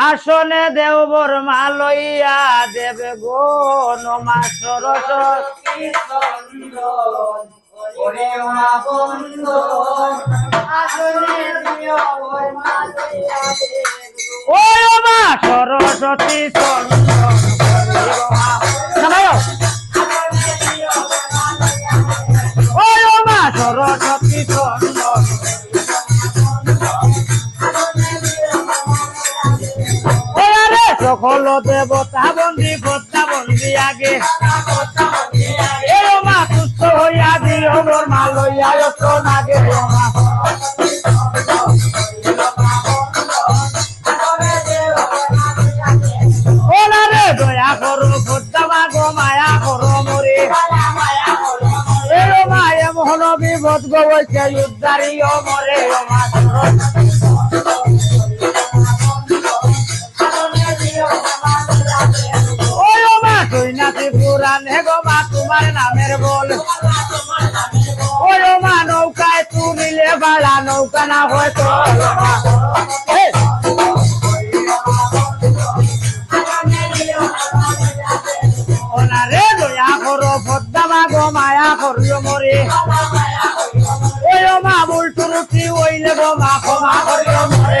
আসনে দেওবর দেবে গো মা আসনে দিও ওই মালিয়া ও মা সরস্বতী চন্দন সকল দেবতা বন্দি পদ্মা বন্দি আগে। মা তুষ্ট হইয়া দিও মা লইয়া যত নাগে। দয়া করো পদ্মা মা গো মায়া করো মোরে। এ ও মা এ মোহন বিপদ গো বৈছে উদ্ধারি মরে। তোমার নামের বল ওই মা নৌকায় তুলিলে বাড়া নৌকা না হয়তো ওনারে দয়া করো পদ্মা মা গো মায়া করিও মরে ওই মা বুল টুরুটি ওইলে গো মা ক্ষমা করিও মরে।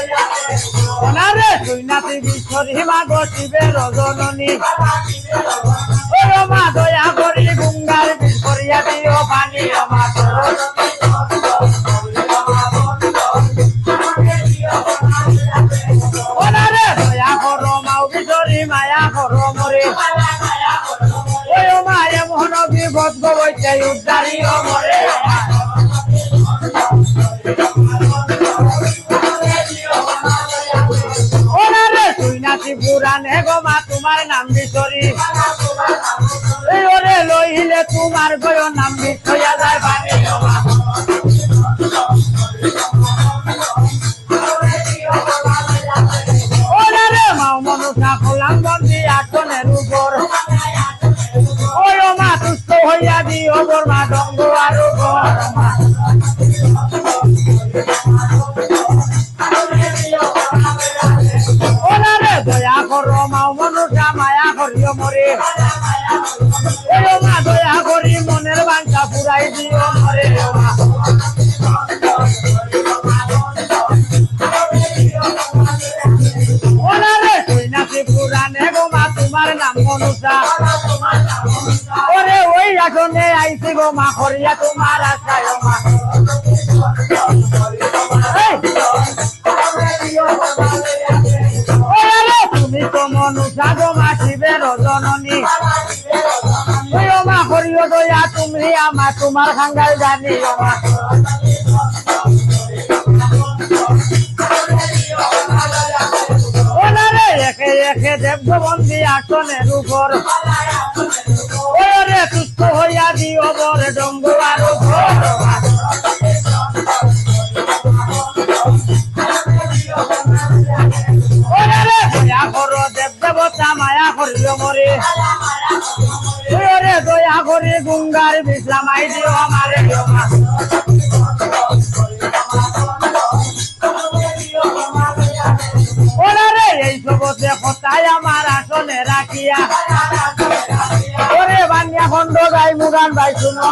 ওনারে তুই নাতি বিশ্বরী মা গো শিবের রজননী। ওই ও মা দয়া করি গুঙ্গার দিও পানি মা করো মায়া করো মরে। ওই ও মা এ মোহন বিপদ গো বইতে উদ্ধারি ও মরে। তোমার গয় নাম বিছয়া যায় গো মা ওনারে মাও মনুষা খোলাম বন্দি হইয়া দি ওগর মা ডঙ্গ তুই নাকি পুরানে গো মা, তোমার ওরে ওই আসনে আইছি গো মা, করিয়া তোমার আশায় মা। ওরে তুমি তো মনুষা গো মা, শিবের জননী। মা, করিও দয়া, তুমি আমা তোমার খাঙ্গাল জানি মা। একে দেববন্দি আসনের উপর। ওরে সুস্থ হইয়া দিও বরে ডঙ্গুয়ার উপর। ওরে দয়া করো দেব দেবতা, মায়া করিও মরে। দয়া করে গুঙ্গার বিশ্রামাই দিও আমারে। জগতে কথায় আমার আসনে রাখিয়া। ওরে বানিয়া খন্ড গাই মুগান ভাই শুনো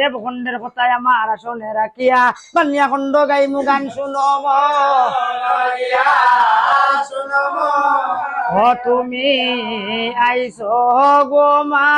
ওরে দেবখণ্ডের কথায় আমার আসনে রাখিয়া? বানিয়া খণ্ড গাই মু গান শুনো ও তুমি আইস গো মা।